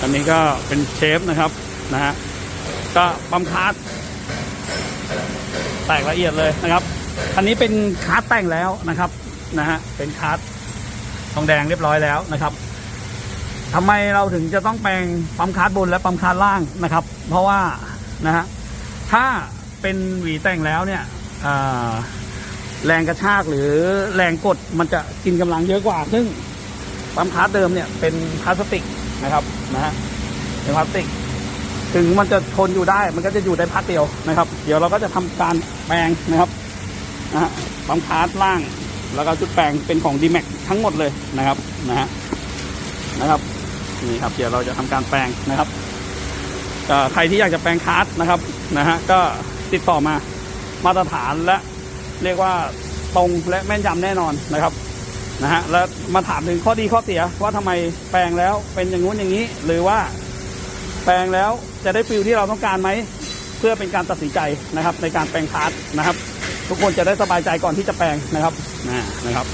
อันนี้ก็เป็นเชฟนะครับนะฮะก็ปั๊มคาร์ดแตกละเอียดเลยนะครับอันนี้เป็นคาร์ดแต่งแล้วนะครับนะฮะเป็นคาร์ดทองแดงเรียบร้อยแล้วนะครับทำไมเราถึงจะต้องแปลงปั๊มคาร์ดบนและปั๊มคาร์ดล่างนะครับ เพราะว่านะฮะถ้าเป็นหวีแต่งแล้วเนี่ยแรงกระชากหรือแรงกดมันจะกินกำลังเยอะกว่า ซึ่งปั๊มคาร์ดเดิมเนี่ยเป็นพลาสติก นะครับนะฮะเป็นพลาสติก ถึงมันจะทนอยู่ได้มันก็จะอยู่ได้พักเดียวนะครับ เดี๋ยวเราก็จะทำการแปลงนะครับนะฮะปั๊มคาร์ดล่าง แล้วก็จุดแปลงเป็นของ d m a x ทั้งหมดเลยนะครับนะฮะนะครับนี่ครับ เดี๋ยวเราจะทำการแปลงนะครับใครที่อยากจะแปลงคาร์ดนะครับนะฮะก็ติดต่อมามาตรฐานและเรียกว่าตรงและแม่นยำแน่นอนนะครับ นะฮะแล้วมาถามถึงข้อดีข้อเสียว่าทำไมแปลงแล้วเป็นอย่างงู้นอย่างนี้ หรือว่าแปลงแล้วจะได้ฟิลที่เราต้องการไหม เพื่อเป็นการตัดสินใจนะครับ ในการแปลงคาร์ดนะครับ ทุกคนจะได้สบายใจก่อนที่จะแปลงนะครับนะครับ